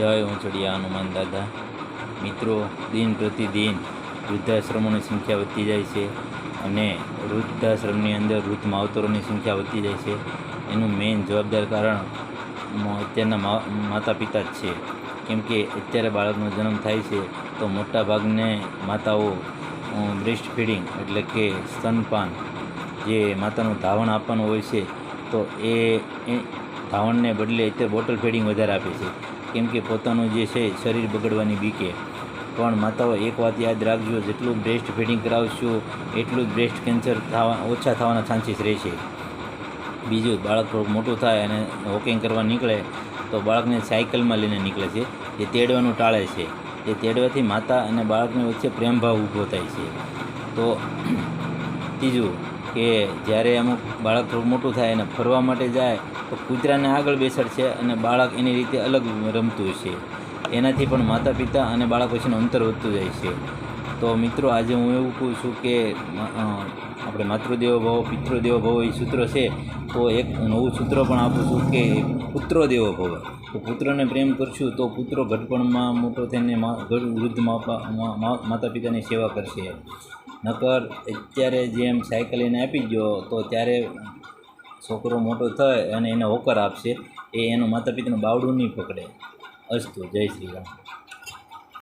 જય ઉંચડિયા હનુમાન દાદા. મિત્રો, દિન પ્રતિદિન વૃદ્ધાશ્રમોની સંખ્યા વધતી જાય છે અને વૃદ્ધાશ્રમની અંદર વૃદ્ધ માવતરોની સંખ્યા વધતી જાય છે. એનું મેઇન જવાબદાર કારણ અત્યારના માતા પિતા જ છે. કેમ કે અત્યારે બાળકનો જન્મ થાય છે તો મોટા ભાગને માતાઓ બ્રેસ્ટ ફીડિંગ એટલે કે સ્તનપાન જે માતાનું ધાવણ આપવાનું હોય છે તો એ ધાવણને બદલે અત્યારે બોટલ ફીડિંગ વધારે આપે છે. કેમ કે પોતાનું જે છે, શરીર બગડવાની બીકે. પણ માતાઓ, એક વાત યાદ રાખજો, જેટલું બ્રેસ્ટ ફીડિંગ કરાવશો, એટલું જ બ્રેસ્ટ કેન્સર થવા, ઓછા થવાના ચાન્સીસ રહેશે. બીજું, બાળક થોડુંક મોટું થાય અને વોકિંગ કરવા નીકળે, તો બાળકને સાયકલમાં લઈને નીકળે છે, જે તેડવાનું ટાળે છે. તે તેડવાથી માતા અને બાળકની વચ્ચે પ્રેમભાવ ઊભો થાય છે. તો, ત્રીજું કે જ્યારે અમુક બાળક થોડું મોટું થાય અને ફરવા માટે જાય, તો કૂતરાને આગળ બેસાડશે અને બાળક એની રીતે અલગ રમતું છે એનાથી પણ માતા પિતા અને બાળક વચ્ચેનું અંતર વધતું જાય છે. તો મિત્રો, આજે હું એવું કહું છું કે આપણે માતૃદેવો ભવ, પિતૃદેવો ભવો એ સૂત્ર છે, તો એક નવું સૂત્ર પણ આપું છું કે પુત્રો દેવો ભવ. તો પુત્રને પ્રેમ કરશું તો પુત્રો ઘટપણમાં મોટો થઈને વૃદ્ધ માતા પિતાની સેવા કરશે. નકર અત્યારે જેમ સાયકલ એને આપી ગયો, તો ત્યારે છોકરો મોટો થાય અને એને હોકર આપશે, એ એનું માતા પિતાનું બાવડું નહીં પકડે. અસ્તુ, જય શ્રી રામ.